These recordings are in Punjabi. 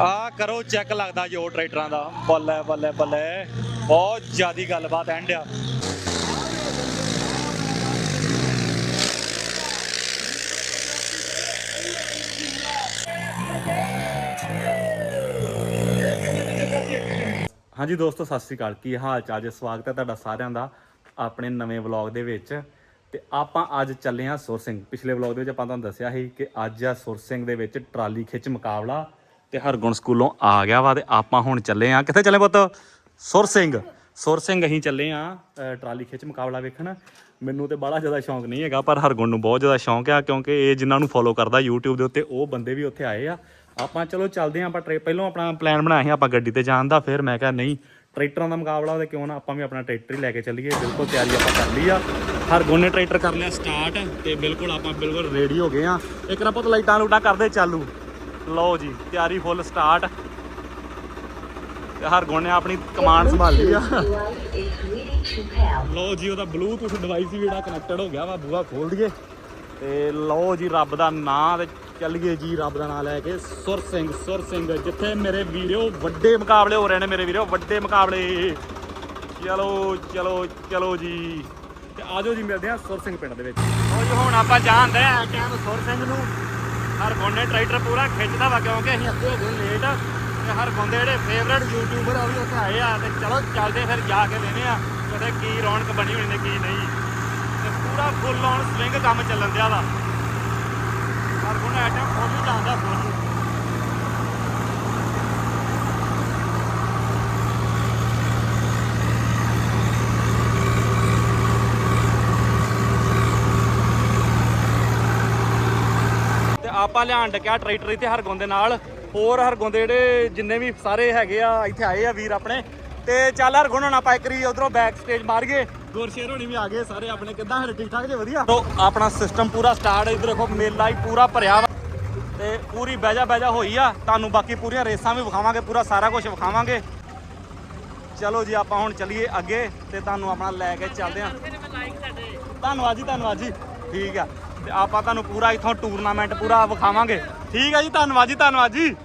ਆ ਕਰੋ ਚੈੱਕ ਲੱਗਦਾ ਜੋ ਟਰੈਕਟਰਾਂ ਦਾ। ਬੱਲੇ ਬੱਲੇ ਬੱਲੇ। ਬਹੁਤ ਜ਼ਿਆਦੀ ਗੱਲਬਾਤ ਐਂਡ ਆ ਹਾਂਜੀ ਦੋਸਤੋ, ਸਤਿ ਸ੍ਰੀ ਅਕਾਲ। ਕੀ ਹਾਲ ਚਾਲ ਜੀ? ਸਵਾਗਤ ਹੈ ਤੁਹਾਡਾ ਸਾਰਿਆਂ ਦਾ ਆਪਣੇ ਨਵੇਂ ਵਲੌਗ ਦੇ ਵਿੱਚ। ਤੇ ਆਪਾਂ ਅੱਜ ਚੱਲੇ ਹਾਂ ਸੁਰ ਸਿੰਘ। ਪਿਛਲੇ ਵਲੌਗ ਦੇ ਵਿੱਚ ਆਪਾਂ ਤੁਹਾਨੂੰ ਦੱਸਿਆ ਸੀ ਕਿ ਅੱਜ ਆ ਸੁਰ ਸਿੰਘ ਦੇ ਵਿੱਚ ਟਰਾਲੀ ਖਿੱਚ ਮੁਕਾਬਲਾ। ਤੇ ਹਰਗੁਣ ਸਕੂਲੋਂ ਆ ਗਿਆ ਵਾ ਤੇ ਆਪਾਂ ਹੁਣ ਚੱਲੇ ਹਾਂ ਕਿੱਥੇ ਚੱਲੇ ਪੁੱਤ? ਸੁਰ ਸਿੰਘ। ਸੁਰ ਸਿੰਘ ਅਸੀਂ ਚੱਲੇ ਹਾਂ ਟਰਾਲੀ ਖਿੱਚ ਮੁਕਾਬਲਾ ਵੇਖਣ। ਮੈਨੂੰ ਤੇ ਬੜਾ ਜ਼ਿਆਦਾ ਸ਼ੌਂਕ ਨਹੀਂ ਹੈਗਾ, ਪਰ ਹਰਗੁਣ ਨੂੰ ਬਹੁਤ ਜ਼ਿਆਦਾ ਸ਼ੌਂਕ ਆ, ਕਿਉਂਕਿ ਇਹ ਜਿਨ੍ਹਾਂ ਨੂੰ ਫੋਲੋ ਕਰਦਾ YouTube ਦੇ ਉੱਤੇ, ਉਹ ਬੰਦੇ ਵੀ ਉੱਥੇ ਆਏ ਆ। ਆਪਾਂ ਚਲੋ ਚੱਲਦੇ ਹਾਂ ਆਪਾਂ ਟਰੇ ਪਹਿਲਾਂ ਆਪਣਾ ਪਲਾਨ ਬਣਾਇਆ ਸੀ, ਆਪਾਂ ਗੱਡੀ ਤੇ ਜਾਣ ਦਾ, ਫਿਰ ਮੈਂ ਕਿਹਾ ਨਹੀਂ, ਟਰੈਕਟਰਾਂ ਦਾ ਮੁਕਾਬਲਾ ਉਹਦੇ ਕਿਉਂ ਨਾ, ਆਪਾਂ ਵੀ ਆਪਣਾ ਟਰੈਕਟਰ ਹੀ ਲੈ ਕੇ ਚੱਲੀਏ। ਬਿਲਕੁਲ ਤਿਆਰੀ ਆਪਾਂ ਕਰ ਲਈ ਆ। ਹਰਗੁਣ ਨੇ ਟਰੈਕਟਰ ਕਰ ਲਿਆ ਸਟਾਰਟ ਤੇ ਬਿਲਕੁਲ ਆਪਾਂ ਬਿਲਕੁਲ ਰੈਡੀ ਹੋ ਗਏ ਆ। ਇੱਕ ਨਾ ਪੁੱਤ ਲਾਈਟਾਂ ਲੂਟਾਂ ਕਰਦੇ ਚਾਲੂ ਲਓ ਜੀ, ਤਿਆਰੀ ਫੁੱਲ ਸਟਾਰਟ ਤੇ ਹਰਗੁਣ ਨੇ ਆਪਣੀ ਕਮਾਂਡ ਸੰਭਾਲ ਲਈ ਆ। ਲਓ ਜੀ, ਉਹਦਾ ਬਲੂਟੁੱਥ ਡਿਵਾਈਸ ਵੀ ਜਿਹੜਾ ਕਨੈਕਟਡ ਹੋ ਗਿਆ ਵਾ, ਬੂਹਾ ਖੋਲ ਦਈਏ। ਤੇ ਲਓ ਜੀ, ਰੱਬ ਦਾ ਨਾਂ ਤੇ ਚੱਲੀਏ ਜੀ, ਰੱਬ ਦਾ ਨਾਂ ਲੈ ਕੇ ਸੁਰ ਸਿੰਘ ਸੁਰ ਸਿੰਘ, ਜਿੱਥੇ ਮੇਰੇ ਵੀਰੋ ਵੱਡੇ ਮੁਕਾਬਲੇ ਹੋ ਰਹੇ ਨੇ ਮੇਰੇ ਵੀਰੋ, ਵੱਡੇ ਮੁਕਾਬਲੇ। ਚਲੋ ਚਲੋ ਚਲੋ ਜੀ। ਤੇ ਆਜੋ ਜੀ, ਮਿਲਦੇ ਆ ਸੁਰ ਸਿੰਘ ਪਿੰਡ ਦੇ ਵਿੱਚ। ਲਓ ਜੀ, ਹੁਣ ਆਪਾਂ ਜਾਣਦੇ ਆ ਟਾਈਮ ਸੁਰ ਸਿੰਘ ਨੂੰ। ਹਰ ਗੋਨੇ ਟਰੈਕਟਰ ਪੂਰਾ ਖਿੱਚਦਾ ਵਾ ਕਿਉਂਕਿ ਅਸੀਂ ਅੱਗੇ ਹੋ ਗਏ ਲੇਟ ਤੇ ਹਰ ਗੋਂਦੇ ਜਿਹੜੇ ਫੇਵਰਟ ਯੂਟਿਊਬਰ ਆ ਉਹ ਵੀ ਉੱਥੇ ਆਏ ਆ ਤੇ ਚਲੋ ਚੱਲਦੇ ਫਿਰ ਜਾ ਕੇ ਵੇਨੇ ਆ ਉਹਦੇ ਕੀ ਰੌਣਕ ਬਣੀ ਹੋਣੀ ਨੇ ਕੀ ਨਹੀਂ। ਤੇ ਪੂਰਾ ਫੁੱਲ ਔਨ ਸਵਿੰਗ ਕੰਮ ਚੱਲਣ ਦਿਆ ਵਾ। ਹਰ ਗੋਨੇ ਆਟਾ ਫੁੱਲ ਜਾਂਦਾ ਫੁੱਲ ਤੇ ਆਪਾਂ ਲਿਆਣ ਡਕਿਆ ਟਰੈਕਟਰ ਇੱਥੇ ਹਰਗੁਣ ਦੇ ਨਾਲ। ਹੋਰ ਹਰਗੁਣ ਦੇ ਜਿਹੜੇ ਜਿੰਨੇ ਵੀ ਸਾਰੇ ਹੈਗੇ ਆ, ਇੱਥੇ ਆਏ ਆ ਵੀਰ ਆਪਣੇ। ਤੇ ਚੱਲ ਹਰਗੁਣ ਹੁਣ ਆਪਾਂ ਇੱਕਰੀ ਉਧਰੋਂ ਬੈਕ ਸਟੇਜ ਮਾਰੀਏ। ਗੁਰਸ਼ੇਰ ਹੋਣੀ ਵੀ ਆ ਗਏ ਸਾਰੇ ਆਪਣੇ। ਕਿੱਦਾਂ ਹਰ ਠੀਕ ਠਾਕ ਜੇ? ਵਧੀਆ? ਤੋ ਆਪਣਾ ਸਿਸਟਮ ਪੂਰਾ ਸਟਾਰਟ ਇੱਧਰ ਦੇਖੋ, ਮੇਲਾ ਹੀ ਪੂਰਾ ਭਰਿਆ ਵਾ। ਤੇ ਪੂਰੀ ਬਹਿਜਾ ਬਹਿਜਾ ਹੋਈ ਆ। ਤੁਹਾਨੂੰ ਬਾਕੀ ਪੂਰੀਆਂ ਰੇਸਾਂ ਵੀ ਵਿਖਾਵਾਂਗੇ, ਪੂਰਾ ਸਾਰਾ ਕੁਝ ਵਿਖਾਵਾਂਗੇ। ਚਲੋ ਜੀ, ਆਪਾਂ ਹੁਣ ਚੱਲੀਏ ਅੱਗੇ ਤੇ ਤੁਹਾਨੂੰ ਆਪਣਾ ਲੈ ਕੇ ਚੱਲਦੇ ਆਂ। ਧੰਨਵਾਦ ਜੀ ਧੰਨਵਾਦ ਜੀ। ਠੀਕ ਆ। ਤੇ ਆਪਾਂ ਤੁਹਾਨੂੰ ਪੂਰਾ ਇੱਥੋਂ ਟੂਰਨਾਮੈਂਟ ਪੂਰਾ ਵਿਖਾਵਾਂਗੇ। ਠੀਕ ਆ ਜੀ, ਧੰਨਵਾਦ ਜੀ ਧੰਨਵਾਦ ਜੀ।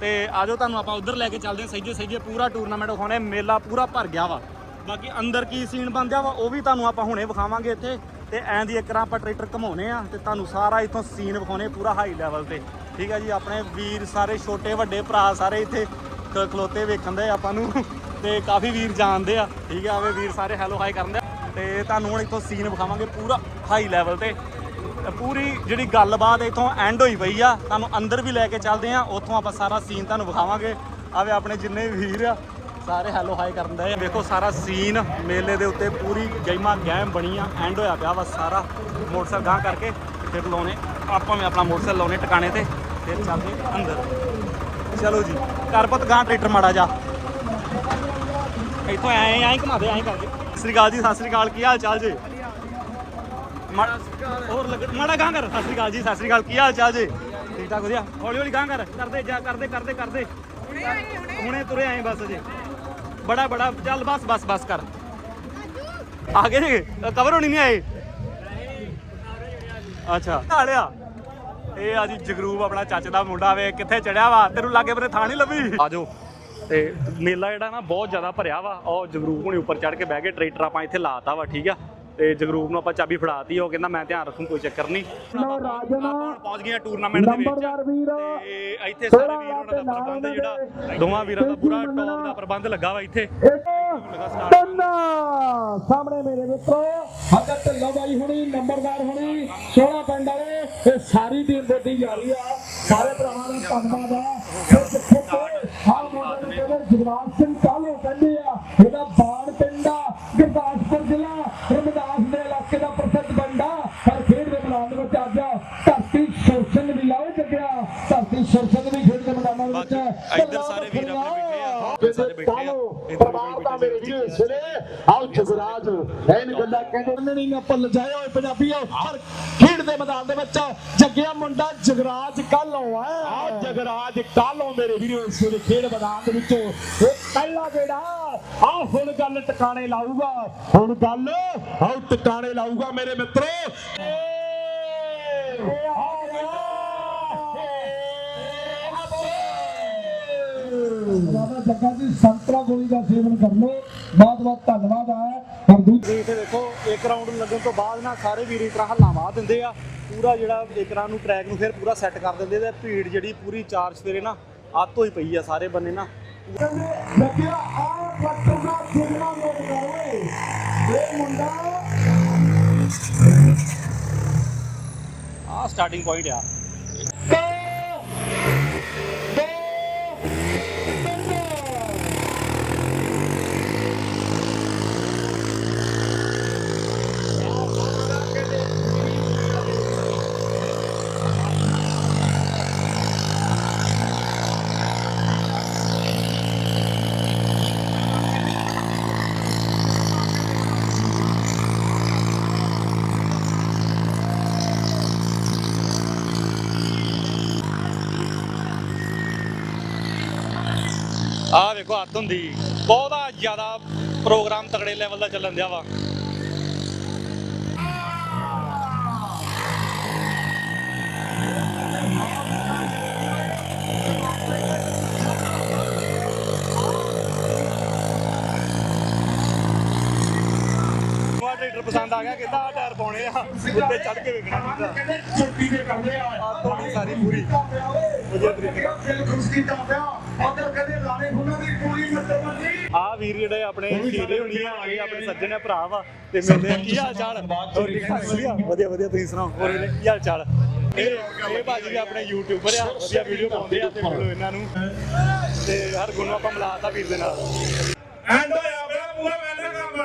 ਤੇ ਆਜੋ ਤੁਹਾਨੂੰ ਆਪਾਂ ਉਧਰ ਲੈ ਕੇ ਚੱਲਦੇ ਹਾਂ ਸਹੀਏ ਸਹੀਏ ਪੂਰਾ ਟੂਰਨਾਮੈਂਟ ਵਿਖਾਉਣੇ, ਮੇਲਾ ਪੂਰਾ ਭਰ ਗਿਆ ਵਾ। ਬਾਕੀ ਅੰਦਰ ਕੀ ਸੀਨ ਬਣਦਾ ਵਾ, ਉਹ ਵੀ ਤੁਹਾਨੂੰ ਆਪਾਂ ਹੁਣੇ ਵਿਖਾਵਾਂਗੇ ਇੱਥੇ। ਤੇ ਐਂ ਦੀ ਇੱਕ ਰਾਂ ਆਪਾਂ ਟਰੈਕਟਰ ਘਮਾਉਣੇ ਆ ਤੇ ਤੁਹਾਨੂੰ ਸਾਰਾ ਇੱਥੋਂ ਸੀਨ ਵਿਖਾਉਣੇ ਪੂਰਾ ਹਾਈ ਲੈਵਲ ਤੇ। ਠੀਕ ਹੈ ਜੀ, ਆਪਣੇ ਵੀਰ ਸਾਰੇ, ਛੋਟੇ, ਵੱਡੇ ਭਰਾ ਸਾਰੇ ਇੱਥੇ ਖ- ਖਲੋਤੇ ਵੇਖਣ ਦੇ ਆਪਾਂ ਨੂੰ। ਤੇ ਕਾਫੀ ਵੀਰ ਜਾਣਦੇ ਆ। ਠੀਕ ਆ ਆਵੇ ਵੀਰ ਸਾਰੇ ਹੈਲੋ ਹਾਈ ਕਰਦੇ ਆ। ਤੇ ਤੁਹਾਨੂੰ ਹੁਣ ਇੱਥੋਂ ਸੀਨ ਵਿਖਾਵਾਂਗੇ ਪੂਰਾ ਹਾਈ ਲੈਵਲ ਤੇ। ਪੂਰੀ ਜਿਹੜੀ ਗੱਲਬਾਤ ਇੱਥੋਂ ਐਂਡ ਹੋਈ ਪਈ ਆ, ਤੁਹਾਨੂੰ ਅੰਦਰ ਵੀ ਲੈ ਕੇ ਚੱਲਦੇ ਆ, ਉੱਥੋਂ ਆਪਾਂ ਸਾਰਾ ਸੀਨ ਤੁਹਾਨੂੰ ਵਿਖਾਵਾਂਗੇ। ਆਵੇ ਆਪਣੇ ਜਿੰਨੇ ਵੀਰ ਆ, ਸਾਰੇ ਹੈਲੋ ਹਾਈ ਕਰਨ ਦੇ ਵੇਖੋ ਸਾਰਾ ਸੀਨ ਮੇਲੇ ਦੇ ਉੱਤੇ ਪੂਰੀ ਗੈਮਾ ਗੈਮ ਬਣੀ ਆ ਐਂਡ ਹੋਇਆ ਪਿਆ ਵਾ ਸਾਰਾ। ਮੋਟਰਸਾਈਕਲ ਗਾਂ ਕਰਕੇ ਫਿਰ ਲਾਉਣੇ, ਆਪਾਂ ਵੀ ਆਪਣਾ ਮੋਟਰਸਾਈਕਲ ਲਾਉਣੇ ਟਿਕਾਣੇ ਤੇ, ਫਿਰ ਚੱਲਦੇ ਅੰਦਰ। ਚਲੋ ਜੀ ਕਰ ਪੁੱਤ ਗਾਂ ਟਰੈਕਟਰ ਮਾੜਾ ਜਾ। ਇੱਥੋਂ ਐਂ ਐਂ ਘੁਮਾ ਦੇ, ਐਂ ਕਰਕੇ। ਸਤਿ ਸ੍ਰੀ ਅਕਾਲ ਜੀ, ਸਤਿ ਸ੍ਰੀ ਅਕਾਲ, ਕੀ ਹਾਲ ਚਾਲ ਜੀ? ਮਾੜਾ ਹੋਰ ਲੱਗ ਮਾੜਾ ਗਾਂ ਕਰ, ਸਤਿ ਸ੍ਰੀ ਅਕਾਲ ਜੀ, ਸਤਿ ਸ੍ਰੀ ਅਕਾਲ, ਕੀ ਹਾਲ ਚਾਲ ਜੀ? ਠੀਕ ਠਾਕ, ਵਧੀਆ। ਹੌਲੀ ਹੌਲੀ ਗਾਂ ਕਰ, ਕਰਦੇ ਜਾ, ਕਰਦੇ ਕਰਦੇ ਕਰਦੇ। ਹੁਣੇ ਤੁਰੇ ਆਏ ਬਸ ਜੀ ਬੜਾ ਬੜਾ, ਚੱਲ ਬਸ ਬਸ ਬਸ ਕਰ। ਆ ਗਏ ਜੀ ਕਵਰ ਹੋਣੀ ਨਹੀਂ ਆਏ? ਅੱਛਾ। ਹਾਲਿਆ ਇਹ ਆ ਜੀ ਜਗਰੂਪ, ਆਪਣਾ ਚਾਚੇ ਦਾ ਮੁੰਡਾ ਵੇ, ਕਿੱਥੇ ਚੜਿਆ ਵਾ? ਤੈਨੂੰ ਲਾਗੇ ਬਰੇ ਥਾਂ ਨਹੀਂ ਲੱਭੀ? ਆਜੋ ਤੇ ਮੇਲਾ ਜਿਹੜਾ ਨਾ ਬਹੁਤ ਜ਼ਿਆਦਾ ਭਰਿਆ ਵਾ। ਉਹ ਜਗਰੂਪ ਹੁਣੇ ਉੱਪਰ ਚੜ ਕੇ ਬਹਿ ਗਏ, ਟਰੈਕਟਰ ਆਪਾਂ ਇੱਥੇ ਲਾਤਾ ਵਾ, ਠੀਕ ਆ? ਤੇ ਜਗਰੂਪ ਨੂੰ ਆਪਾਂ ਚਾਬੀ ਫੜਾਤੀ ਉਹ ਕਹਿੰਦਾ ਮੈਂ ਧਿਆਨ ਰੱਖੂ ਕੋਈ ਚੱਕਰ ਨਹੀਂ। ਲਓ ਰਾਜਨ ਪਹੁੰਚ ਗਏ ਟੂਰਨਾਮੈਂਟ ਦੇ ਵਿੱਚ। ਤੇ ਇੱਥੇ ਸਾਰੇ ਵੀਰ ਉਹਨਾਂ ਦਾ ਪ੍ਰਬੰਧ ਜਿਹੜਾ ਦੋਵਾਂ ਵੀਰਾਂ ਦਾ ਪੂਰਾ ਟੌਪ ਦਾ ਪ੍ਰਬੰਧ ਲੱਗਾ ਵਾ ਇੱਥੇ। ਤਿੰਨ ਸਾਹਮਣੇ ਮੇਰੇ ਮਿੱਤਰੋ ਹਜਤ ਢਿੱਲੋਂ ਬਾਈ ਹੁਣੀ ਨੰਬਰਦਾਰ ਹੁਣੀ ਸੋਹਣਾ ਪਿੰਡ ਵਾਲੇ ਇਹ ਸਾਰੀ ਟੀਮ ਵੱਡੀ ਜਾ ਰਹੀ ਆ। ਸਾਰੇ ਭਰਾਵਾਂ ਦਾ ਧੰਨਵਾਦ ਆ। ਹਾਲ ਮੋਡਲ ਦੇ ਜਗਰਾਜ ਸਿੰਘ ਕਾਹਲੋਂ ਕਹਿੰਦੇ ਆ ਇਹਦਾ ਬਾਣ ਪਿੰਡ ਗੁਰਦਾਸਪੁਰ ਜ਼ਿਲ੍ਹਾ। ਇੱਧਰ ਸਾਰੇ ਵੀਰ ਆਪਣੇ ਬੈਠੇ ਆ, ਸਾਰੇ ਬੈਠੇ ਆ, ਪਰਿਵਾਰ ਦਾ ਬੈਠੇ ਮੇਰੇ ਵੀਰ ਸੁਣੇ ਆਓ ਜਗਰਾਜ ਐਨ ਗੱਲਾਂ ਕਹਿੰਦੇ ਨਹੀਂ ਨਾ ਭੁੱਲ ਜਾਇਓ ਓਏ ਪੰਜਾਬੀਓ। ਪਰ ਖੇਡ ਦੇ ਮੈਦਾਨ ਦੇ ਵਿੱਚ ਜੱਗਿਆ ਮੁੰਡਾ ਜਗਰਾਜ ਕਾਲੋਂ ਆ ਆ ਜਗਰਾਜ ਕਾਲੋਂ ਮੇਰੇ ਵੀਰੋ ਇਸ ਵੇਲੇ ਖੇਡ ਮੈਦਾਨ ਦੇ ਵਿੱਚੋਂ। ਇਹ ਪਹਿਲਾ ਜਿਹੜਾ ਆ ਹੁਣ ਗੱਲ ਟਿਕਾਣੇ ਲਾਊਗਾ। ਹੁਣ ਗੱਲ ਆਓ ਟਿਕਾਣੇ ਲਾਊਗਾ ਮੇਰੇ ਮਿੱਤਰੋ। ਆ ਜੱਗਾ ਜੀ ਸੰਤਰਾ ਗੋਲੀ ਦਾ ਸੇਵਨ ਕਰ ਲਓ। ਬਹੁਤ ਬਹੁਤ ਧੰਨਵਾਦ ਹੈ ਹਰਦੂਤ ਤੁਸੀਂ ਇੱਥੇ ਦੇਖੋ ਇੱਕ ਰਾਉਂਡ ਲੱਗਣ ਤੋਂ ਬਾਅਦ ਨਾ ਸਾਰੇ ਵੀਰ ਇਸ ਤਰ੍ਹਾਂ ਹੱਲਾਂ ਮਾਰ ਦਿੰਦੇ ਆ। ਪੂਰਾ ਜਿਹੜਾ ਇੱਕ ਰਾਂ ਨੂੰ ਟਰੈਕ ਨੂੰ ਫਿਰ ਪੂਰਾ ਸੈੱਟ ਕਰ ਦਿੰਦੇ ਤੇ ਭੀੜ ਜਿਹੜੀ ਪੂਰੀ ਚਾਰ ਸਵੇਰੇ ਨਾ ਅੱਤ ਹੋਈ ਪਈ ਆ ਸਾਰੇ ਬੰਨੇ ਨਾ। ਲੱਗਿਆ ਆ ਪੱਟੂ ਦਾ ਜਿੰਨਾ ਲੋਕ ਕਰਵੇ ਇਹ ਮੁੰਡਾ ਆਹ ਸਟਾਰਟਿੰਗ ਪੁਆਇੰਟ ਆ ਦੋ ਦੋ ਤਿੰਨ ਆਹ ਵੇਖੋ, ਹੱਥ ਹੁੰਦੀ। ਬਹੁਤਾ ਜ਼ਿਆਦਾ ਪ੍ਰੋਗਰਾਮ ਤਕੜੇ ਲੈਵਲ ਦਾ ਚੱਲਣ ਦਿਆ ਵਾ। ਉਹ ਟਰੈਕਟਰ ਪਸੰਦ ਆ ਗਿਆ, ਕਹਿੰਦਾ ਟਾਇਰ ਪਾਉਣੇ ਆ। ਉੱਤੇ ਚੜ ਕੇ ਵੇਖਣਾ ਚਾਹੀਦਾ। ਛੁੱਟੀ ਦੇ ਕਰਦੇ ਆ ਤੁਹਾਡੀ ਸਾਰੀ ਪੂਰੀ। ਵਧੀਆ ਤਰੀਕੇ ਨਾਲ। ਫਿਰ ਖੁਸ਼ਕੀ ਦਾ ਪਿਆ ਉਧਰ ਆ ਵੀਰ ਜਿਹੜੇ ਆਪਣੇ ਸ਼ੀਲੇ ਹੁਣੀ ਆ ਗਏ ਆਪਣੇ ਸੱਜਣ ਆ ਭਰਾ ਵਾ ਤੇ ਮਿਲਦੇ ਆ ਕੀ ਹਾਲ ਚਾਲ? ਹੋਰ ਵਧੀਆ ਵਧੀਆ ਵਧੀਆ ਤੁਸੀਂ ਸੁਣਾਓ? ਹੋਰ ਵੀਰੇ ਕੀ ਹਾਲ ਚਾਲ? ਇਹ ਇਹ ਬਾਜੀ ਵੀ ਆਪਣੇ ਯੂਟਿਊਬਰ ਆ ਵਧੀਆ ਵੀਡੀਓ ਪਾਉਂਦੇ ਆ ਤੇ ਮਿਲੋ ਇਹਨਾਂ ਨੂੰ। ਤੇ ਹਰ ਗੁਣ ਨੂੰ ਆਪਾਂ ਮਿਲਾਤਾ ਵੀਰ ਦੇ ਨਾਲ ਐਂਡ ਹੋਇਆ ਬੜਾ ਪੂਰਾ ਮੈਨਾਂ ਕੰਮ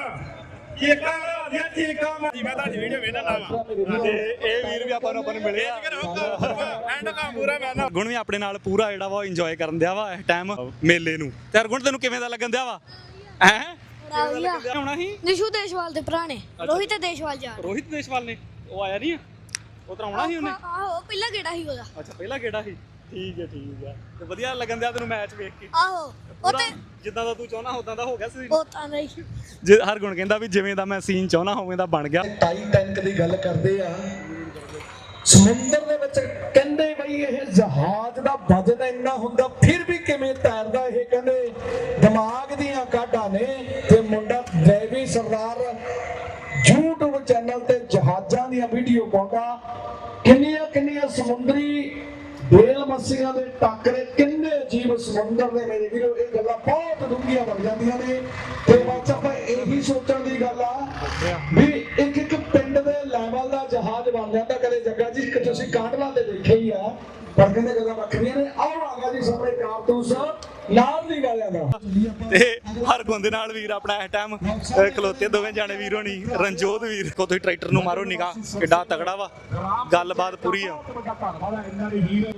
ਵਾਲਾ ਵਧੀਆ ਚੀਕਾਂ ਜੀ ਮੈਂ ਤੁਹਾਡੀ ਵੀਡੀਓ ਵੇਖਣਾ ਨਾ ਤੇ ਇਹ ਵੀਰ ਵੀ ਆਪਾਂ ਨੂੰ ਆਪਾਂ ਨੂੰ ਮਿਲੇ ਆ। ਐਂਡ ਕੰਮ ਪੂਰਾ ਮੈਨਾਂ ਗੁਣ ਵੀ ਆਪਣੇ ਨਾਲ ਪੂਰਾ ਜਿਹੜਾ ਵਾ ਇੰਜੋਏ ਕਰਨ ਦਿਆ ਵਾ ਇਸ ਟਾਈਮ ਮੇਲੇ ਨੂੰ। ਤੇ ਗੁਣ ਤੈਨੂੰ ਕਿਵੇਂ ਦਾ ਲੱਗਣ ਦਿਆ ਵਾ? ਹੈ? ਆਉਣਾ ਸੀ? ਨਿਸ਼ੂ ਦੇਸ਼ਵਾਲ ਦੇ ਭਰਾ ਨੇ। ਰੋਹਿਤ ਦੇਸ਼ਵਾਲ ਜਾ ਰੋਹਿਤ ਦੇਸ਼ਵਾਲ ਨੇ? ਉਹ ਆਇਆ ਨਹੀਂ ਉਹ ਤਾਂ ਆਉਣਾ ਸੀ ਉਹਨੇ? ਆਹੋ ਪਹਿਲਾ ਕਿਹੜਾ ਸੀ ਉਹਦਾ। ਅੱਛਾ ਪਹਿਲਾ ਕਿਹੜਾ ਸੀ। ਠੀਕ ਹੈ ਠੀਕ ਹੈ। ਤੇ ਵਧੀਆ ਲੱਗਣ ਦਿਆ ਤੈਨੂੰ ਮੈਚ ਵੇਖ ਕੇ? ਆਹੋ। ਉਹ ਪੂਰਾ ਤੇ ਜਿੱਦਾਂ ਦਾ ਤੂੰ ਚਾਹਨਾ ਉਦਾਂ ਦਾ ਹੋ ਗਿਆ ਸੀ। ਉਹ ਤਾਂ ਨਹੀਂ ਜੇ ਹਰ ਗੁਣ ਕਹਿੰਦਾ ਵੀ ਜਿਵੇਂ ਦਾ ਮੈਂ ਸੀਨ ਚਾਹਨਾ ਹੋਵੇਂ ਦਾ ਬਣ ਗਿਆ। ਟਾਈਟੈਨਿਕ ਦੀ ਗੱਲ ਕਰਦੇ ਆ। ਸਮੁੰਦਰ ਦੇ ਵਿੱਚ ਕਹਿੰਦੇ ਬਈ ਇਹ ਜਹਾਜ਼ ਦਾ ਵਜਨ ਇੰਨਾ ਹੁੰਦਾ ਫਿਰ ਵੀ ਕਿਵੇਂ ਤੈਰਦਾ ਇਹ? ਕਹਿੰਦੇ ਦਿਮਾਗ ਦੀਆਂ ਕਾਢਾਂ ਨੇ ਤੇ ਮੁੰਡਾ ਦੇਵੀ ਸਰਦਾਰ YouTube ਚੈਨਲ ਤੇ ਜਹਾਜ਼ਾਂ ਦੀਆਂ ਵੀਡੀਓ ਪਾਉਂਦਾ। ਕਿੰਨੀਆਂ ਕਿੰਨੀਆਂ ਸਮੁੰਦਰੀ ਬੇਲ ਮੱਛੀਆਂ ਦੇ ਟੱਕਰੇ ਕਿੰਨੇ ਅਜੀਬ ਸਮੁੰਦਰ ਦੇ ਮੇਰੇ ਵੀਰੋ ਇਹ ਗੱਲਾਂ ਬਹੁਤ ਡੂੰਘੀਆਂ ਬਣ ਜਾਂਦੀਆਂ ਨੇ। ਤੇ ਬਸ ਆਪਾਂ ਇਹੀ ਸੋਚਣ ਦੀ ਗੱਲ ਆ ਵੀ ਇੱਕ ਇੱਕ ਪਿੰਡ ਦੇ ਲੈਵਲ ਦਾ ਜਹਾਜ਼ ਬਣ ਜਾਂਦਾ। ਕਦੇ ਜੱਗਾ ਜੀ ਕਿ ਤੁਸੀਂ ਕਾਂਡਲਾ ਤੇ ਦੇਖਿਆ ਹੀ ਆ ਪਰ ਕਹਿੰਦੇ ਗੱਲਾਂ ਵੱਖਰੀਆਂ ਨੇ। ਆਓ ਆ ਗਿਆ ਜੀ ਸਾਹਮਣੇ ਕਾਰਤੂਸ। ਨਾਲ ਦੀ ਗੱਲ ਆ ਤੇ ਹਰ ਗੁਣ ਨਾਲ ਵੀਰ ਆਪਣਾ ਇਸ ਟਾਈਮ ਖਲੋਤੇ ਦੋਵੇਂ ਜਾਣੇ ਵੀਰ ਹੋਣੀ, ਰਣਜੋਤ ਵੀਰ ਕੋ ਤੁਸੀਂ ਟਰੈਕਟਰ ਨੂੰ ਮਾਰੋ ਨਿਗਾਹ, ਕਿੱਡਾ ਤਗੜਾ ਵਾ। ਗੱਲਬਾਤ ਪੂਰੀ ਆ।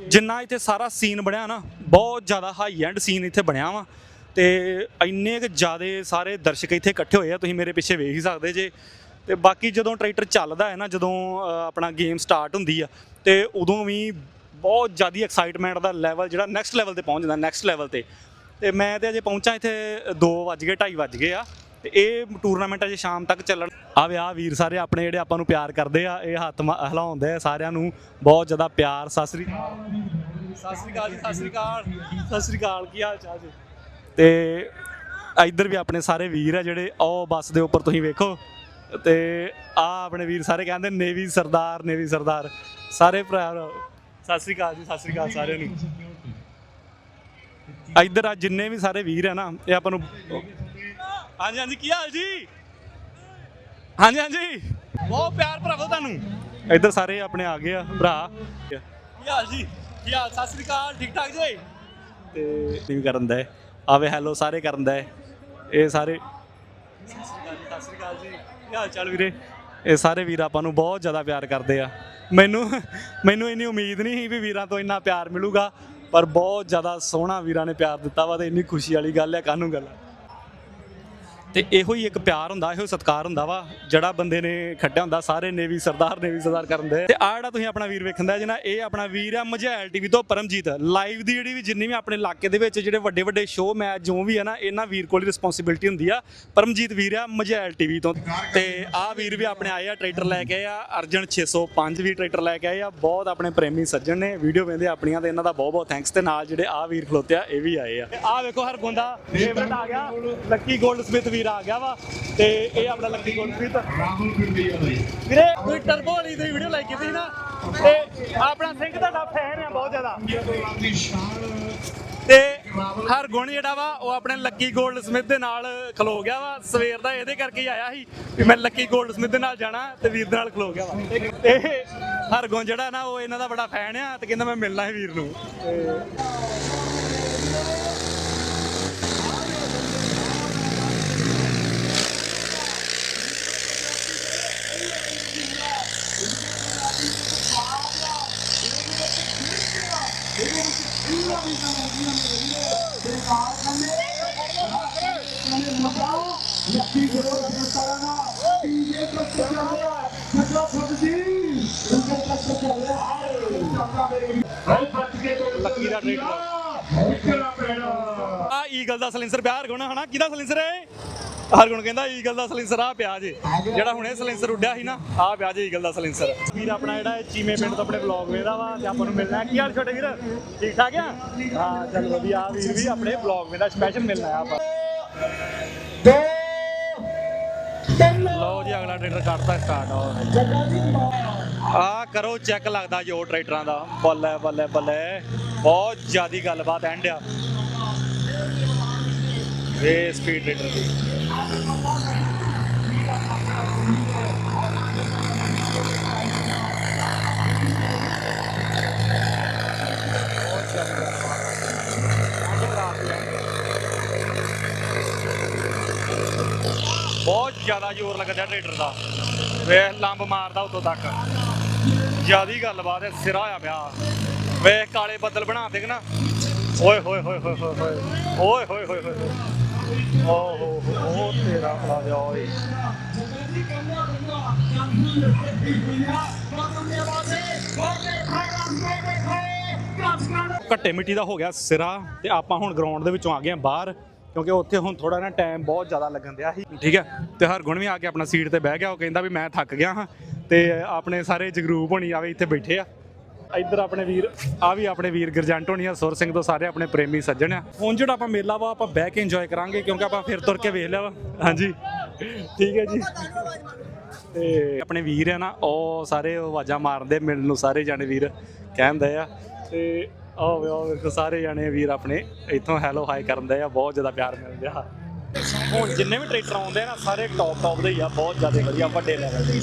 ਜਿੰਨਾ ਇੱਥੇ ਸਾਰਾ ਸੀਨ ਬਣਿਆ ਨਾ, ਬਹੁਤ ਜ਼ਿਆਦਾ ਹਾਈ ਐਂਡ ਸੀਨ ਇੱਥੇ ਬਣਿਆ ਵਾ। ਤੇ ਇੰਨੇ ਕੁ ਜ਼ਿਆਦੇ ਸਾਰੇ ਦਰਸ਼ਕ ਇੱਥੇ ਇਕੱਠੇ ਹੋਏ ਆ, ਤੁਸੀਂ ਮੇਰੇ ਪਿੱਛੇ ਵੇਖ ਹੀ ਸਕਦੇ ਜੇ। ਤੇ ਬਾਕੀ ਜਦੋਂ ਟਰੈਕਟਰ ਚੱਲਦਾ ਹੈ ਨਾ, ਜਦੋਂ ਆਪਣਾ ਗੇਮ ਸਟਾਰਟ ਹੁੰਦੀ ਆ, ਤੇ ਉਦੋਂ ਵੀ ਬਹੁਤ ਜ਼ਿਆਦੀ ਐਕਸਾਈਟਮੈਂਟ ਦਾ ਲੈਵਲ ਜਿਹੜਾ ਨੈਕਸਟ ਲੈਵਲ ਤੇ ਪਹੁੰਚ ਜਾਂਦਾ ਨੈਕਸਟ ਲੈਵਲ ਤੇ। ਤੇ ਮੈਂ ਤੇ ਅਜੇ ਪਹੁੰਚਾ ਇੱਥੇ 2 ਵੱਜ ਗਏ 2:30 ਵੱਜ ਗਏ ਆ। ਤੇ ਇਹ ਟੂਰਨਾਮੈਂਟ ਅਜੇ ਸ਼ਾਮ ਤੱਕ ਚੱਲਣ। ਆਵੇ ਆ ਵੀਰ ਸਾਰੇ ਆਪਣੇ ਜਿਹੜੇ ਆਪਾਂ ਨੂੰ ਪਿਆਰ ਕਰਦੇ ਆ, ਇਹ ਹੱਥ ਮ- ਹਿਲਾਉਂਦੇ ਆ ਸਾਰਿਆਂ ਨੂੰ ਬਹੁਤ ਜ਼ਿਆਦਾ ਪਿਆਰ। ਸਤਿ ਸ੍ਰੀ ਅਕਾਲ। ਸਤਿ ਸ੍ਰੀ ਅਕਾਲ ਜੀ, ਸਤਿ ਸ੍ਰੀ ਅਕਾਲ। ਸਤਿ ਸ੍ਰੀ ਅਕਾਲ, ਕੀ ਹਾਲ ਚਾਲ ਜੀ? ਤੇ ਇੱਧਰ ਵੀ ਆਪਣੇ ਸਾਰੇ ਵੀਰ ਆ ਜਿਹੜੇ ਉਹ ਬੱਸ ਦੇ ਉੱਪਰ ਤੁਸੀਂ ਵੇਖੋ। ਤੇ ਆ ਆਪਣੇ ਵੀਰ ਸਾਰੇ ਕਹਿੰਦੇ ਨੇਵੀ ਸਰਦਾਰ ਨੇਵੀ ਸਰਦਾਰ। ਸਾਰੇ ਭਰਾ ਸਤਿ ਸ੍ਰੀ ਅਕਾਲ ਜੀ ਸਤਿ ਸ੍ਰੀ ਅਕਾਲ ਸਾਰਿਆਂ ਨੂੰ। ਇੱਧਰ ਆ ਜਿੰਨੇ ਵੀ ਸਾਰੇ ਵੀਰ ਆ ਨਾ ਇਹ ਆਪਾਂ ਨੂੰ ਹਾਂਜੀ ਹਾਂਜੀ ਕੀ ਹਾਲ ਜੀ? ਹਾਂਜੀ ਹਾਂਜੀ। ਬਹੁਤ ਪਿਆਰ ਭਰਾਵੋ ਤੁਹਾਨੂੰ। ਇੱਧਰ ਸਾਰੇ ਆਪਣੇ ਆ ਗਏ ਆ ਭਰਾ। ਕੀ ਹਾਲ ਜੀ? ਕੀ ਹਾਲ? ਸਤਿ ਸ੍ਰੀ ਅਕਾਲ ਠੀਕ ਠਾਕ ਜੀ? ਤੇ ਵੀ ਕਰਨ ਦਾ ਆਵੇ ਹੈਲੋ ਸਾਰੇ ਕਰਨ ਦਾ ਇਹ ਸਾਰੇ ਸਤਿ ਸ੍ਰੀ ਅਕਾਲ ਜੀ। ਕੀ ਹਾਲ ਚਾਲ ਵੀਰੇ? ਇਹ ਸਾਰੇ ਵੀਰ ਆਪਾਂ ਨੂੰ ਬਹੁਤ ਜ਼ਿਆਦਾ ਪਿਆਰ ਕਰਦੇ ਆ। ਮੈਨੂੰ ਮੈਨੂੰ ਇੰਨੀ ਉਮੀਦ ਨਹੀਂ ਸੀ ਵੀ ਵੀਰਾਂ ਤੋਂ ਇੰਨਾ ਪਿਆਰ ਮਿਲੂਗਾ, ਪਰ ਬਹੁਤ ਜ਼ਿਆਦਾ ਸੋਹਣਾ ਵੀਰਾਂ ਨੇ ਪਿਆਰ ਦਿੱਤਾ ਵਾ ਤੇ ਇੰਨੀ ਖੁਸ਼ੀ ਵਾਲੀ ਗੱਲ ਹੈ, ਕਾਹਨੂੰ ਗੱਲ। ਆ ਤੇ ਇਹੋ ਹੀ ਇੱਕ ਪਿਆਰ ਹੁੰਦਾ, ਇਹੋ ਹੀ ਸਤਿਕਾਰ ਹੁੰਦਾ ਵਾ, ਜਿਹੜਾ ਬੰਦੇ ਨੇ ਖੱਡਿਆ ਹੁੰਦਾ, ਸਾਰੇ ਨੇਵੀ ਸਰਦਾਰ ਨੇਵੀ ਸਰਦਾਰ ਕਰਨ ਦੇ। ਤੇ ਆ ਜਿਹੜਾ ਤੁਸੀਂ ਆਪਣਾ ਵੀਰ ਵੇਖਣ ਦਾ ਇਹ ਆਪਣਾ ਵੀਰ ਆ ਮਝੈਲ ਟੀਵੀ ਤੋਂ ਪਰਮਜੀਤ। ਲਾਈਵ ਦੀ ਜਿਹੜੀ ਵੀ ਜਿੰਨੀ ਵੀ ਆਪਣੇ ਇਲਾਕੇ ਦੇ ਵਿੱਚ ਜਿਹੜੇ ਵੱਡੇ ਵੱਡੇ ਸ਼ੋਅ ਮੈਚ ਜੋ ਵੀ ਆ ਨਾ, ਇਹਨਾਂ ਵੀਰ ਕੋਲ ਹੀ ਰਿਸਪੌਂਸਿਬਿਲਟੀ ਹੁੰਦੀ ਆ। ਪਰਮਜੀਤ ਵੀਰ ਆ ਮਝੈਲ ਟੀਵੀ ਤੋਂ। ਤੇ ਆ ਵੀਰ ਵੀ ਆਪਣੇ ਆਏ ਆ ਟਰੈਕਟਰ ਲੈ ਕੇ ਆਏ ਆ, ਅਰਜਨ 605 ਵੀ ਟਰੈਕਟਰ ਲੈ ਕੇ ਆਏ ਆ। ਬਹੁਤ ਆਪਣੇ ਪ੍ਰੇਮੀ ਸੱਜਣ ਨੇ ਵੀਡੀਓ ਵੇਂਦੇ ਆਪਣੀਆਂ ਤੇ ਇਹਨਾਂ ਦਾ ਬਹੁਤ ਬਹੁਤ ਥੈਂਕਸ ਤੇ ਨਾਲ ਜਿਹੜੇ ਆ ਵੀਰ ਖਲੋਤੇ ਆ, ਇਹ ਵੀ ਆਏ ਆ। ਆ ਵੇਖੋ ਹਰ ਗੁੰਦਾ ਫੇਵਰਟ ਆ ਗਿਆ ਲੱਕੀ 골ਡ ਸਮਿਥ ਵੀਰ ਆ ਗਿਆ ਵਾ ਤੇ ਇਹ ਆਪਣਾ ਲੱਕੀ ਗੁਰਪ੍ਰੀਤ। ਵੀਰੇ ਕੋਈ ਟਰਬੋ ਵਾਲੀ ਦੀ ਵੀਡੀਓ ਲਾਈ ਕੀਤੀ ਨਾ? ਤੇ ਆਪਣਾ ਸਿੰਘ ਤੁਹਾਡਾ ਫੈਨ ਆ ਬਹੁਤ ਜ਼ਿਆਦਾ। ਤੇ ਹਰ ਗੁਣ ਜਿਹੜਾ ਵਾ ਉਹ ਆਪਣੇ ਲੱਕੀ 골ਡ ਸਮਿਥ ਦੇ ਨਾਲ ਖਲੋ ਗਿਆ ਵਾ। ਸਵੇਰ ਦਾ ਇਹਦੇ ਕਰਕੇ ਹੀ ਆਇਆ ਸੀ ਵੀ ਮੈਂ ਲੱਕੀ ਗੋਲਡ ਸਮਿਥ ਦੇ ਨਾਲ ਜਾਣਾ ਤੇ ਵੀਰ ਦੇ ਨਾਲ ਖਲੋ ਗਿਆ ਵਾ। ਤੇ ਹਰ ਗੁਣ ਜਿਹੜਾ ਨਾ ਉਹ ਇਹਨਾਂ ਦਾ ਬੜਾ ਫੈਨ ਆ ਤੇ ਕਹਿੰਦਾ ਮੈਂ ਮਿਲਣਾ ਹੈ ਵੀਰ ਨੂੰ। ਲੱਕੀ ਗਰੋ ਰਸਤਾਨਾ ਟੀਜੇ ਤੋਂ ਚੱਲਿਆ ਹੋਇਆ ਜੱਗਾ ਫੁੱਟ ਜੀ ਤੱਕ ਚੱਲ ਰਿਹਾ ਹੈ ਹਾਈ ਕੇ ਲੱਕੀ ਦਾ ਟਰੈਕਟਰ ਕਿਹੜਾ ਪੈਣਾ ਆ ਈਗਲ ਦਾ ਸਲਿੰਸਰ ਪਿਆ ਹਰਗੁਣ ਹਨਾ? ਕਿਹਦਾ ਸਲਿੰਸਰ ਹੈ? ਹਰਗੁਣ ਕਹਿੰਦਾ ਈਗਲ ਦਾ ਸਲਿੰਸਰ ਆ ਪਿਆ ਜੇ। ਜਿਹੜਾ ਹੁਣੇ ਸਲਿੰਸਰ ਉੱਡਿਆ ਸੀ ਨਾ ਆ ਪਿਆ ਜੇ ਈਗਲ ਦਾ ਸਲਿੰਸਰ। ਵੀਰ ਆਪਣਾ ਜਿਹੜਾ ਚੀਮੇ ਪਿੰਡ ਤੋਂ ਆਪਣੇ ਵਲੌਗ ਵੇਦਾ ਵਾ ਤੇ ਆਪਾਂ ਨੂੰ ਮਿਲਣਾ। ਕੀ ਹਾਲ ਛੋਟੇ ਵੀਰ? ਠੀਕ ਠਾਕ ਆ? ਹਾਂ ਚੱਲ ਵਧੀਆ। ਵੀਰ ਵੀ ਆਪਣੇ ਵਲੌਗ ਵੇਦਾ ਸਪੈਸ਼ਲ ਮਿਲਣਾ ਆ ਆਪਾਂ। ਲਓ ਜੀ ਅਗਲਾ ਟਰੈਕਟਰ ਕਰਤਾ ਸਟਾਰਟ ਆ। ਕਰੋ ਚੈੱਕ ਲੱਗਦਾ ਜੋ ਟਰੈਕਟਰਾਂ ਦਾ। ਬੱਲੇ ਬੱਲੇ ਬੱਲੇ। ਬਹੁਤ ਜ਼ਿਆਦੀ ਗੱਲਬਾਤ ਐਂਡ ਆ। ਇਹ ਸਪੀਡ ਟਰੈਕਟਰ ਦੀ। ਬਹੁਤ ਜ਼ਿਆਦਾ ਜ਼ੋਰ ਲੱਗਦਾ ਟਰੈਕਟਰ ਦਾ। ਵੇਖ ਲੰਬ ਮਾਰਦਾ ਉਤੋਂ ਤੱਕ। ਜਿਆਦੀ ਗੱਲਬਾਤ ਹੈ, ਸਿਰਾ ਹੋਇਆ ਪਿਆ। ਵੇਖ ਕਾਲੇ ਬੱਦਲ ਬਣਾ ਦੇ ਨਾ। ਓਏ, ਹੋਏ ਹੋਏ ਹੋਏ ਹੋਏ ਹੋਏ। ਓਏ ਹੋਏ ਹੋਏ ਹੋਏ। ਓ ਹੋ ਤੇਰਾ ਭਲਾ ਓਏ ਘੱਟੇ ਮਿੱਟੀ ਦਾ ਹੋ ਗਿਆ ਸਿਰਾ ਤੇ ਆਪਾਂ ਹੁਣ ਗਰਾਊਂਡ ਦੇ ਵਿੱਚੋਂ ਆ ਗਏ ਆ ਬਾਹਰ, ਕਿਉਂਕਿ ਉੱਥੇ ਹੁਣ ਥੋੜਾ ਨਾ ਟਾਈਮ ਬਹੁਤ ਜ਼ਿਆਦਾ ਲੱਗਣ ਦਿਆ ਸੀ। ਠੀਕ ਹੈ, ਤੇ ਹਰਗੁਣ ਵੀ ਆ ਕੇ ਆਪਣਾ ਸੀਟ ਤੇ ਬਹਿ ਗਿਆ, ਉਹ ਕਹਿੰਦਾ ਵੀ ਮੈਂ ਥੱਕ ਗਿਆ ਹਾਂ ਤੇ ਆਪਣੇ ਸਾਰੇ ਜਗਰੂਪ ਹੋਣੀ ਆਵੇ ਇੱਥੇ ਬੈਠੇ ਆ। ਇੱਧਰ ਆਪਣੇ ਵੀਰ, ਆ ਵੀ ਆਪਣੇ ਵੀਰ ਗਰਜੰਟ ਹੋਣੀ ਆ, ਸੁਰ ਸਿੰਘ ਤੋਂ ਸਾਰੇ ਆਪਣੇ ਪ੍ਰੇਮੀ ਸੱਜਣ ਆ। ਹੁਣ ਜਿਹੜਾ ਆਪਾਂ ਮੇਲਾ ਵਾ, ਆਪਾਂ ਬਹਿ ਕੇ ਇੰਜੋਏ ਕਰਾਂਗੇ, ਕਿਉਂਕਿ ਆਪਾਂ ਫਿਰ ਤੁਰ ਕੇ ਵੇਖ ਲਿਆ ਵਾ। ਹਾਂਜੀ। ਠੀਕ ਹੈ ਜੀ। ਤੇ ਆਪਣੇ ਵੀਰ ਆ ਨਾ, ਉਹ ਸਾਰੇ ਉਹ ਆਵਾਜ਼ਾਂ ਮਾਰਦੇ ਮਿਲਣ ਨੂੰ, ਸਾਰੇ ਜਾਣੇ ਵੀਰ ਕਹਿੰਦੇ ਆ। ਤੇ ਆਹ ਵੇ ਆਹ ਵੇਖੋ, ਸਾਰੇ ਜਾਣੇ ਵੀਰ ਆਪਣੇ ਇੱਥੋਂ ਹੈਲੋ ਹਾਈ ਕਰਦੇ ਆ, ਬਹੁਤ ਜ਼ਿਆਦਾ ਪਿਆਰ ਮਿਲ ਆ। ਹੁਣ ਜਿੰਨੇ ਵੀ ਟਰੈਕਟਰ ਆਉਂਦੇ ਆ ਨਾ, ਸਾਰੇ ਟੌਪ ਟੌਪ ਦੇ ਹੀ ਆ, ਬਹੁਤ ਜ਼ਿਆਦਾ ਵਧੀਆ, ਵੱਡੇ ਲੈਵਲ ਦੇ।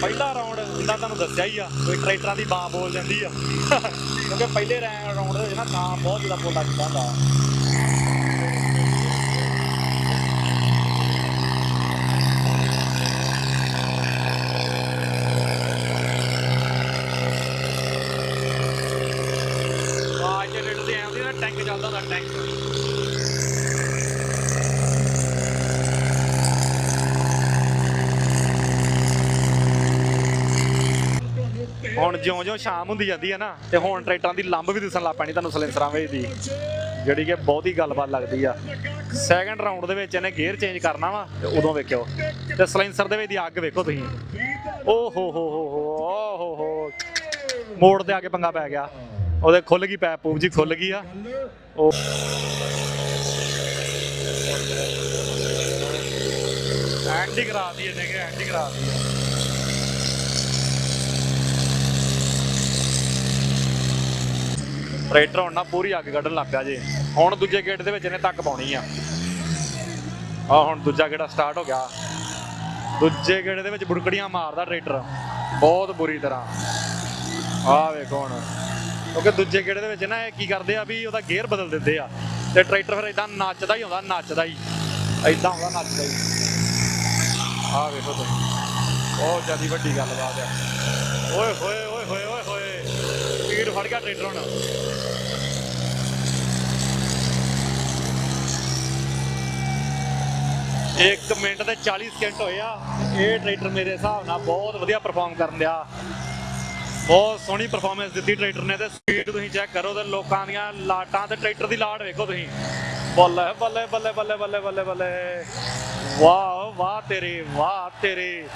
ਪਹਿਲਾ ਰਾਉਂਡ ਜਿੱਦਾਂ ਤੁਹਾਨੂੰ ਦੱਸਿਆ ਹੀ ਆ, ਕੋਈ ਟਰੈਕਟਰਾਂ ਦੀ ਬਾਂ ਬੋਲ ਜਾਂਦੀ ਆ। ਕਿਉਂਕਿ ਪਹਿਲੇ ਰਾਉਂਡ ਦੇ ਵਿੱਚ ਨਾ ਤਾਂ ਬਹੁਤ ਜ਼ਿਆਦਾ ਪੋਲਾ ਕੀਤਾ ਹੁੰਦਾ। ਨਾ ਟੈਂਕ ਚੱਲਦਾ ਹੁੰਦਾ ਟੈਂਕ ਹੁਣ ਜਿਉਂ-ਜਿਉਂ ਸ਼ਾਮ ਹੁੰਦੀ ਜਾਂਦੀ ਹੈ ਨਾ, ਤੇ ਹੁਣ ਟਰੈਕਟਰਾਂ ਦੀ ਲੰਬ ਵੀ ਦਿਸਣ ਲੱਗ ਪੈਣੀ ਤੁਹਾਨੂੰ ਸਲੈਂਸਰਾਂ ਵਿੱਚ ਦੀ, ਜਿਹੜੀ ਕਿ ਬਹੁਤ ਗੱਲਬਾਤ ਲੱਗਦੀ ਆ। ਸੈਕੰਡ ਰਾਉਂਡ ਦੇ ਵਿੱਚ ਇਹਨੇ ਗੇਅਰ ਚੇਂਜ ਕਰਨਾ ਵਾ, ਤੇ ਉਦੋਂ ਵੇਖਿਓ। ਤੇ ਸਲੈਂਸਰ ਦੇ ਵਿੱਚ ਦੀ ਅੱਗ ਵੇਖੋ ਤੁਸੀਂ। ਓ ਹੋ ਹੋ ਹੋ ਹੋ ਓ ਹੋ। ਹੋ ਮੋੜ ਤੇ ਆ ਕੇ ਪੰਗਾ ਪੈ ਗਿਆ। ਉਹਦੇ ਖੁੱਲ ਗਈ ਪੈਪ ਪੂਪ ਜੀ ਖੁੱਲ ਗਈ ਆ। ਉਹ ਐਂਟੀ ਕਰਾਤੀ ਇਹਨੇ ਕਿ ਐਂਟੀ ਕਰਾਤੀ ਆ ਟਰੈਕਟਰ ਹੁਣ ਨਾ ਪੂਰੀ ਅੱਗ ਕੱਢਣ ਲੱਗ ਪਿਆ ਜੇ। ਹੁਣ ਦੂਜੇ ਗੇਟ ਦੇ ਵਿੱਚ ਇਹਨੇ ਤੱਕ ਪਾਉਣੀ ਆ। ਆ ਹੁਣ ਦੂਜਾ ਗੇੜਾ ਸਟਾਰਟ ਹੋ ਗਿਆ। ਦੂਜੇ ਗੇੜੇ ਦੇ ਵਿੱਚ ਬੁੜਕੜੀਆਂ ਮਾਰਦਾ ਟਰੈਕਟਰ ਬਹੁਤ ਬੁਰੀ ਤਰ੍ਹਾਂ। ਆ ਵੇਖੋ ਹੁਣ। ਕਿਉਂਕਿ ਦੂਜੇ ਗੇੜੇ ਦੇ ਵਿੱਚ ਨਾ ਇਹ ਕੀ ਕਰਦੇ ਆ ਵੀ ਉਹਦਾ ਗੇਅਰ ਬਦਲ ਦਿੰਦੇ ਆ। ਤੇ ਟਰੈਕਟਰ ਫਿਰ ਇਦਾਂ ਨੱਚਦਾ ਹੀ ਆਉਂਦਾ, ਨੱਚਦਾ ਹੀ। ਇਦਾਂ ਆਉਂਦਾ, ਨੱਚਦਾ ਹੀ। ਆ ਵੇਖੋ ਤੁਸੀਂ। ਬਹੁਤ ਜਿਆਦੀ ਵੱਡੀ ਗੱਲਬਾਤ ਆ। ਓਏ ਹੋਏ ਓਏ ਫੜ ਗਿਆ ਟਰੈਕਟਰ ਹੁਣ। ਇੱਕ ਮਿੰਟ ਤੇ 40 ਸਕਿੰਟ ਹੋਏ ਆ। ਇਹ ਟਰੈਕਟਰ ਮੇਰੇ ਹਿਸਾਬ ਨਾਲ ਬਹੁਤ ਵਧੀਆ ਪਰਫਾਰਮ ਕਰਨ ਦਿਆ। ਬਹੁਤ ਸੋਹਣੀ ਪਰਫਾਰਮੈਂਸ ਦਿੱਤੀ ਟਰੈਕਟਰ ਨੇ ਤੇ ਸਪੀਡ ਤੁਸੀਂ ਚੈੱਕ ਕਰੋ ਤੇ ਲੋਕਾਂ ਦੀਆਂ ਲਾਟਾਂ ਤੇ ਟਰੈਕਟਰ ਦੀ ਲਾਟ ਵੇਖੋ ਤੁਸੀਂ। ਬੱਲੇ ਬੱਲੇ ਬੱਲੇ ਬੱਲੇ ਬੱਲੇ ਬੱਲੇ ਬੱਲੇ। ਵਾਹ ਵਾਹ ਤੇਰੇ ਵਾਹ ਤੇਰੇ।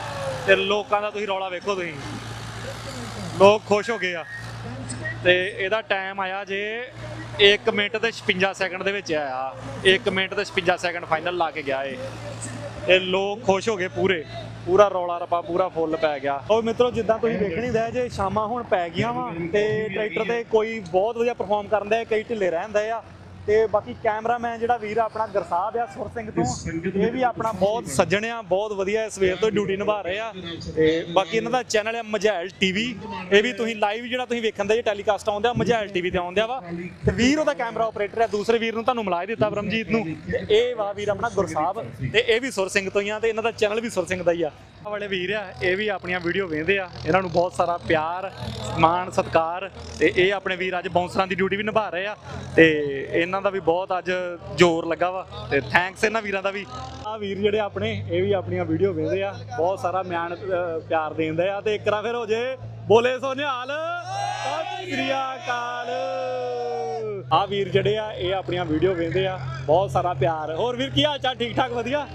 ਤੇ ਲੋਕਾਂ ਦਾ ਤੁਸੀਂ ਰੌਲਾ ਵੇਖੋ ਤੁਸੀਂ। ਲੋਕ ਖੁਸ਼ ਹੋ ਗਏ ਆ। ਤੇ ਇਹਦਾ ਟਾਈਮ ਆਇਆ ਜੇ 1 ਮਿੰਟ ਤੇ 56 ਸੈਕਿੰਡ ਦੇ ਵਿੱਚ ਆਇਆ। 1 ਮਿੰਟ ਤੇ 56 ਸੈਕਿੰਡ ਫਾਈਨਲ ਲਾ ਕੇ ਗਿਆ ਏ ਤੇ ਲੋਕ ਖੁਸ਼ ਹੋ ਗਏ ਪੂਰੇ। ਪੂਰਾ ਰੌਲਾ ਰੱਪਾ, ਪੂਰਾ ਫੁੱਲ ਪੈ ਗਿਆ। ਉਹ ਮਿੱਤਰੋ, ਜਿੱਦਾਂ ਤੁਸੀਂ ਵੇਖਣੀ ਦਾ ਜੇ ਸ਼ਾਮਾਂ ਹੁਣ ਪੈ ਗਈਆਂ ਵਾ ਤੇ ਟਰੈਕਟਰ ਤੇ ਕੋਈ ਬਹੁਤ ਵਧੀਆ ਪਰਫਾਰਮ ਕਰਨ ਦਾ ਕਈ ਢਿੱਲੇ ਰਹਿੰਦੇ ਆ। ਤੇ ਬਾਕੀ ਕੈਮਰਾਮੈਨ ਜਿਹੜਾ ਵੀਰ ਆਪਣਾ ਗਰਸਾਬ ਆ ਸੁਰ ਸਿੰਘ ਤੋਂ, ਇਹ ਵੀ ਆਪਣਾ ਬਹੁਤ ਸੱਜਣ ਆ, ਬਹੁਤ ਵਧੀਆ ਸਵੇਰ ਤੋਂ ਡਿਊਟੀ ਨਿਭਾ ਰਹੇ ਆ। ਤੇ ਬਾਕੀ ਇਹਨਾਂ ਦਾ ਚੈਨਲ ਆ ਮਝੈਲ ਟੀਵੀ ਇਹ ਵੀ ਤੁਸੀਂ ਲਾਈਵ ਜਿਹੜਾ ਤੁਸੀਂ ਵੇਖਣ ਦੇ ਜੇ ਟੈਲੀਕਾਸਟ ਆਉਂਦਾ ਮਝੈਲ ਟੀਵੀ ਤੇ ਆਉਂਦਾ ਵਾ। ਤੇ ਵੀਰ ਉਹਦਾ ਕੈਮਰਾ ਆਪਰੇਟਰ ਆ, ਦੂਸਰੇ ਵੀਰ ਨੂੰ ਤੁਹਾਨੂੰ ਮਿਲਾ ਦਿੱਤਾ ਬ੍ਰਹਮਜੀਤ ਨੂੰ। ਤੇ ਇਹ ਵਾ ਵੀਰ ਆਪਣਾ ਗੁਰਸਾਹਿਬ, ਤੇ ਇਹ ਵੀ ਸੁਰ ਸਿੰਘ ਤੋਂ ਹੀ ਆ, ਤੇ ਇਹਨਾਂ ਦਾ ਚੈਨਲ ਵੀ ਸੁਰ ਸਿੰਘ ਦਾ ਹੀ ਆ। ਵਾਲੇ ਵੀਰ ਆ, ਇਹ ਵੀ ਆਪਣੀਆਂ ਵੀਡੀਓ ਵੇਖਦੇ ਆ। ਇਹਨਾਂ ਨੂੰ ਬਹੁਤ ਸਾਰਾ ਪਿਆਰ ਮਾਣ ਸਤਿਕਾਰ, ਤੇ ਇਹ ਆਪਣੇ ਵੀਰ ਅੱਜ ਬਾਉਂਸਰਾਂ ਦੀ ਡਿਊਟੀ ਵੀ ਨਿਭਾ ਰਹੇ ਆ। ਤੇ ਇਹਨਾਂ ਦਾ ਵੀ ਬਹੁਤ ਅੱਜ ਜ਼ੋਰ ਲੱਗਾ ਵਾ ਤੇ ਥੈਂਕਸ ਇਹਨਾਂ ਵੀਰਾਂ ਦਾ ਵੀ। ਆ ਵੀਰ ਜਿਹੜੇ ਆਪਣੇ ਇਹ ਵੀ ਆਪਣੀਆਂ ਵੀਡੀਓ ਵੇਖਦੇ ਆ। ਬਹੁਤ ਸਾਰਾ ਮਿਆਨ ਪਿਆਰ ਦੇਂਦੇ ਆ ਤੇ ਇੱਕ ਵਾਰ ਫਿਰ ਹੋ ਜੇ। ਬੋਲੇ ਸੋ ਸਤਿ ਸ੍ਰੀ ਅਕਾਲ। ਆ ਵੀਰ ਜਿਹੜੇ ਆ ਇਹ ਆਪਣੀਆਂ ਵੀਡੀਓ ਵੇਖਦੇ ਆ। ਬਹੁਤ ਸਾਰਾ ਪਿਆਰ। ਹੋਰ ਵੀਰ ਕੀ ਹਾਲ ਚਾਲ? ਠੀਕ ਠਾਕ ਵਧੀਆ?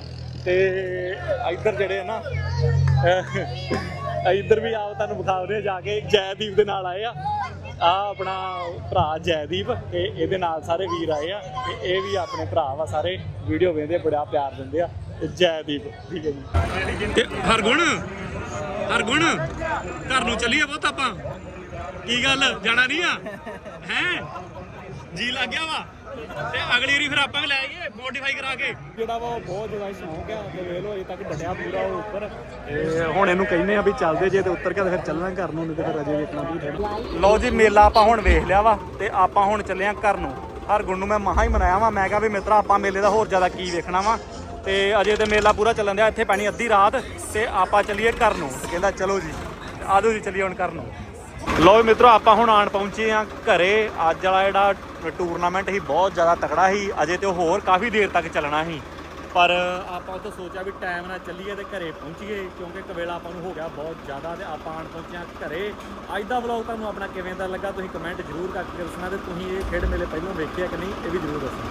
ਤੇ ਇੱਧਰ ਜਿਹੜੇ ਆ ਨਾ ਅਹ, ਇੱਧਰ ਵੀ ਆਪ ਤੁਹਾਨੂੰ ਵਿਖਾਉਂਦੇ ਜਾ ਕੇ। ਜੈਦੀਪ ਦੇ ਨਾਲ ਆਏ ਆ। ਆ ਆਪਣਾ ਭਰਾ ਜੈਦੀਪ ਤੇ ਇਹਦੇ ਨਾਲ ਸਾਰੇ ਵੀਰ ਆਏ ਆ, ਤੇ ਇਹ ਵੀ ਆਪਣੇ ਭਰਾ ਵਾ ਸਾਰੇ ਵੀਡੀਓ ਵੇਖਦੇ ਬੜਾ ਪਿਆਰ ਦਿੰਦੇ ਆ, ਤੇ ਜੈਦੀਪ, ਠੀਕ ਹੈ ਜੀ। ਤੇ ਹਰਗੁਣ ਹਰਗੁਣ, ਘਰ ਨੂੰ ਚੱਲੀਏ ਬਹੁਤ ਆਪਾਂ। ਕੀ ਗੱਲ, ਜਾਣਾ ਨਹੀਂ ਆ? ਹੈ? ਜੀ ਲੱਗ ਗਿਆ ਵਾ? ਤੇ ਅਗਲੀ ਵਾਰੀ ਫਿਰ ਆਪਾਂ ਵੀ ਲੈ ਆਈਏ ਮੋਡੀਫਾਈ ਕਰਾ ਕੇ। ਜਿਹੜਾ ਵਾ ਉਹ ਬਹੁਤ ਜ਼ਿਆਦਾ ਸ਼ੌਂਕ ਆ ਤੇ ਵੇਖ ਲਓ ਅਜੇ ਤੱਕ ਡਟਿਆ ਪੂਰਾ ਉਹ ਉੱਪਰ। ਤੇ ਹੁਣ ਇਹਨੂੰ ਕਹਿੰਦੇ ਆ ਵੀ ਚੱਲਦੇ ਜੇ ਤੇ ਉੱਤਰ ਕੇ ਤੇ ਫਿਰ ਚੱਲਣਾ ਘਰ ਨੂੰ ਨਹੀਂ ਤੇ ਫਿਰ ਅਜੇ ਵੇਖਣਾ ਵੀ ਥੋੜਾ ਲਓ ਜੀ ਮੇਲਾ ਆਪਾਂ ਹੁਣ ਵੇਖ ਲਿਆ ਵਾ ਤੇ ਆਪਾਂ ਹੁਣ ਚੱਲੇ ਆ ਘਰ ਨੂੰ। ਹਰ ਗੁਣ ਨੂੰ ਮੈਂ ਮਹਾ ਹੀ ਮਨਾਇਆ ਵਾ ਮੈਂ ਕਿਹਾ ਵੀ ਮਿੱਤਰਾ ਆਪਾਂ ਮੇਲੇ ਦਾ ਹੋਰ ਜ਼ਿਆਦਾ ਕੀ ਵੇਖਣਾ ਵਾ। ਤੇ ਅਜੇ ਤੇ ਮੇਲਾ ਪੂਰਾ ਚੱਲਣ ਦਿਆ ਇੱਥੇ ਪੈਣੀ ਅੱਧੀ ਰਾਤ ਤੇ ਆਪਾਂ ਚੱਲੀਏ ਘਰ ਨੂੰ। ਕਹਿੰਦਾ ਚਲੋ ਜੀ ਆਜੋ ਜੀ ਚੱਲੀਏ ਹੁਣ ਘਰ ਨੂੰ। ਲੋ ਮਿੱਤਰੋ, ਆਪਾਂ ਹੁਣ ਆਣ ਪਹੁੰਚੇ ਆ ਘਰੇ। ਅੱਜ ਵਾਲਾ ਜਿਹੜਾ ਟੂਰਨਾਮੈਂਟ ਸੀ, ਬਹੁਤ ਜ਼ਿਆਦਾ ਤਕੜਾ ਸੀ। ਅਜੇ ਤੇ ਉਹ ਹੋਰ ਕਾਫੀ ਦੇਰ ਤੱਕ ਚੱਲਣਾ ਸੀ। ਪਰ ਆਪਾਂ ਉੱਥੇ ਸੋਚਿਆ ਵੀ ਟਾਈਮ ਨਾਲ ਚੱਲੀਏ ਤੇ ਘਰੇ ਪਹੁੰਚੀਏ, ਕਿਉਂਕਿ ਕਵੇਲਾ ਆਪਾਂ ਨੂੰ ਹੋ ਗਿਆ ਬਹੁਤ ਜ਼ਿਆਦਾ ਤੇ ਆਪਾਂ ਆਣ ਪਹੁੰਚੇ ਆ ਘਰੇ। ਅੱਜ ਦਾ ਵਲੌਗ ਤੁਹਾਨੂੰ ਆਪਣਾ ਕਿਵੇਂ ਦਾ ਲੱਗਾ, ਤੁਸੀਂ ਕਮੈਂਟ ਜ਼ਰੂਰ ਕਰਕੇ ਦੱਸਣਾ ਤੇ ਤੁਸੀਂ ਇਹ ਖੇਡ ਮੇਲੇ ਪਹਿਲਾਂ ਵੇਖਿਆ ਕਿ ਨਹੀਂ, ਇਹ ਵੀ ਜ਼ਰੂਰ ਦੱਸਣਾ।